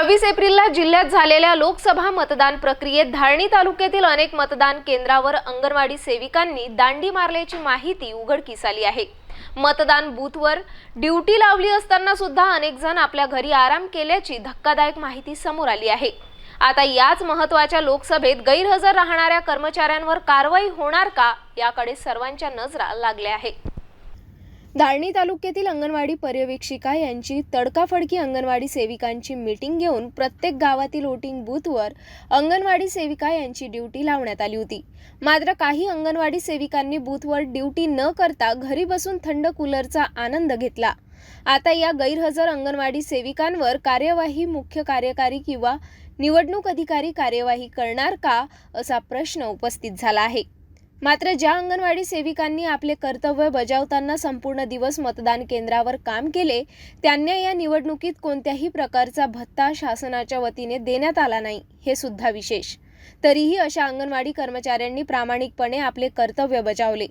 सव्वीस एप्रिलला जिल्ह्यात झालेल्या लोकसभा मतदान प्रक्रियेत धारणी तालुक्यातील अनेक मतदान केंद्रावर अंगणवाडी सेविकांनी दांडी मारल्याची माहिती उघडकीस आली आहे. मतदान बूथवर ड्युटी लावली असताना सुद्धा अनेक जण आपल्या घरी आराम केल्याची धक्कादायक माहिती समोर आली आहे. आता याच महत्त्वाच्या लोकसभेत गैरहजर राहणाऱ्या कर्मचाऱ्यांवर कारवाई होणार का याकडे सर्वांच्या नजरा लागल्या आहेत. धारणी तालुक्यातील अंगणवाडी पर्यवेक्षिका यांची तडकाफडकी अंगणवाडी सेविकांची मीटिंग घेऊन प्रत्येक गावातील वोटिंग बूथवर अंगणवाडी सेविका यांची ड्युटी लावण्यात आली होती. मात्र काही अंगणवाडी सेविकांनी बूथवर ड्युटी न करता घरी बसून थंड कूलरचा आनंद घेतला. आता या गैरहजर अंगणवाडी सेविकांवर कार्यवाही मुख्य कार्यकारी किंवा निवडणूक अधिकारी कार्यवाही करणार का असा प्रश्न उपस्थित झाला आहे. मात्र ज्या अंगणवाडी सेविकांनी आपले कर्तव्य बजावताना संपूर्ण दिवस मतदान केंद्रावर काम केले त्यांना या निवडणुकीत कोणत्याही प्रकारचा भत्ता शासनाच्या वतीने देण्यात आला नाही हे सुद्धा विशेष. तरीही अशा अंगणवाडी कर्मचाऱ्यांनी प्रामाणिकपणे आपले कर्तव्य बजावले.